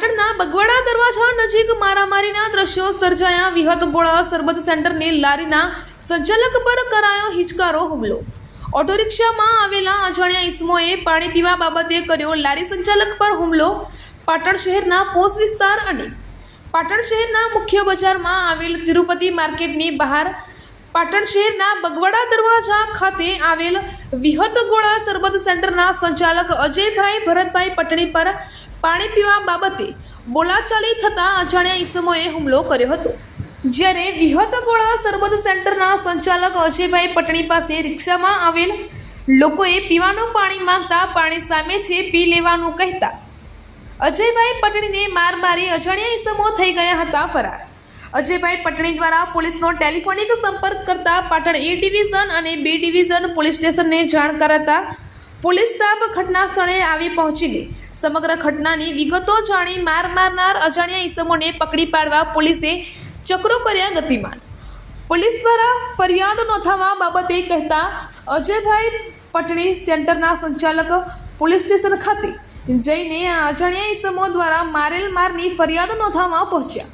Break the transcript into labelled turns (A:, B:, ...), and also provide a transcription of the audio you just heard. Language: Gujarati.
A: દરવાજા નજીક મારામારીના દ્રશ્યો સર્જાયા. વિહત ગોળા સરબત સેન્ટરની લારીના સંચાલક પર કરાયો હિચકારો હુમલો. ઓટો રિક્ષામાં આવેલા અજાણ્યા ઈસમોએ પાણી પીવા બાબતે કર્યો લારી સંચાલક પર હુમલો. પાટણ શહેરના પોસ વિસ્તાર અને પાટણ શહેરના મુખ્ય બજારમાં આવેલ તિરુપતિ માર્કેટની બહાર પાટણ શહેરના બગવાડા દરવાજા ખાતે આવેલ વિહત ગોળા સરબત સેન્ટરના સંચાલક અજયભાઈ ભરતભાઈ પટણી પર પાણી પીવા બાબતે બોલાચાલી થતાં અજાણ્યા ઈસમોએ હુમલો કર્યો હતો. જ્યારે વિહતગોળા સરબત સેન્ટરના સંચાલક અજયભાઈ પટણી પાસે રિક્ષામાં આવેલ લોકોએ પીવાનું પાણી માંગતા પાણી સામે છે, પી લેવાનું કહેતા અજયભાઈ પટણીને માર મારી અજાણ્યા ઈસમો થઈ ગયા હતા ફરાર. અજયભાઈ પટણી દ્વારા પોલીસનો ટેલિફોનિક સંપર્ક કરતા પાટણ એ ડિવિઝન અને બી ડિવિઝન પોલીસ સ્ટેશનને જાણ કરાતા પોલીસ સ્ટાફ ઘટના સ્થળે આવી પહોંચી ગઈ. સમગ્ર ઘટનાની વિગતો જાણી માર મારનાર અજાણ્યા ઈસમોને પકડી પાડવા પોલીસે ચક્રો કર્યા ગતિમાન. પોલીસ દ્વારા ફરિયાદ નોંધાવવા બાબતે કહેતા અજયભાઈ પટણી સેન્ટરના સંચાલક પોલીસ સ્ટેશન ખાતે જઈને અજાણ્યા ઈસમો દ્વારા મારેલ મારની ફરિયાદ નોંધાવવા પહોંચ્યા.